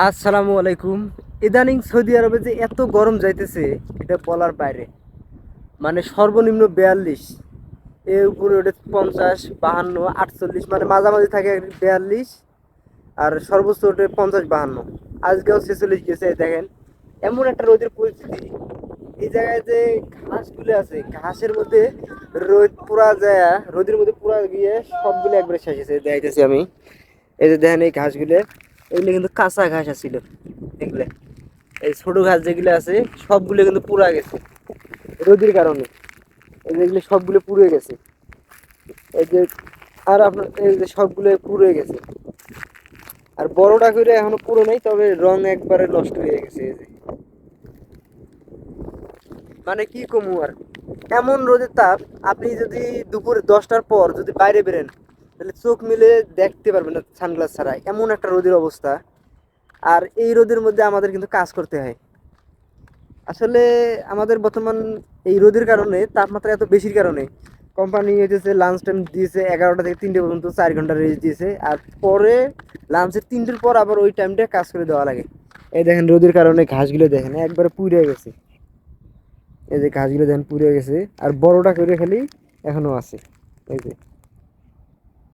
আসসালামু আলাইকুম। ইদানিং সৌদি আরবে যে এত গরম যাইতেছে, এটা বলার বাইরে। মানে সর্বনিম্ন বিয়াল্লিশ এর উপরে ওটা পঞ্চাশ, বাহান্ন, আটচল্লিশ মানে মাঝামাঝি থাকে বিয়াল্লিশ, আর সর্বোচ্চ ওঠে পঞ্চাশ, বাহান্ন। আজকেও ছেচল্লিশ গেছে দেখেন। এমন একটা রোদের পরিস্থিতি। এই জায়গায় যে ঘাসগুলো আছে, ঘাসের মধ্যে রোদ পুরা যায়, রোদের মধ্যে পুরা গিয়ে সবগুলো একবারে শেষ হয়েছে, দেখাইতেছি আমি। এই যে দেখেন এই ঘাসগুলো। এগুলো কিন্তু কাঁচা ঘাস আছিল, দেখলে। এই ছোট ঘাস যেগুলো আছে, সবগুলো কিন্তু পুরা গেছে। রোদের কারণে। এই যেগুলো সবগুলো পুড়ে গেছে। এই যে, আর আপনার, এই যে সবগুলো পুড়ে গেছে। আর বড়টা করে এখনও পুরো নেই, তবে রং একবারে নষ্ট হয়ে গেছে এই যে। মানে কি কমু আর? এমন রোদের তাপ, আপনি যদি দুপুর দশটার পর যদি বাইরে বেরেন তাহলে চোখ মিলে দেখতে পারবেন না সানগ্লাস ছাড়া এমন একটা রোদের অবস্থা। আর এই রোদের মধ্যে আমাদের কিন্তু কাজ করতে হয়। আসলে আমাদের বর্তমান এই রোদের কারণে তাপমাত্রা এত বেশির কারণে কোম্পানি হইতেছে লাঞ্চ টাইম দিয়েছে এগারোটা থেকে তিনটে পর্যন্ত, চার ঘণ্টা রেস্ট দিয়েছে। আর পরে লাঞ্চের তিনটের পর আবার ওই টাইমটা কাজ করে দেওয়া লাগে। এই দেখেন রোদের কারণে ঘাসগুলো দেখেন, একবারে পুড়ে গেছে। এই যে ঘাসগুলো দেখেন পুড়ে গেছে। আর বড়টা করে খালি এখনও আছে। এই যে।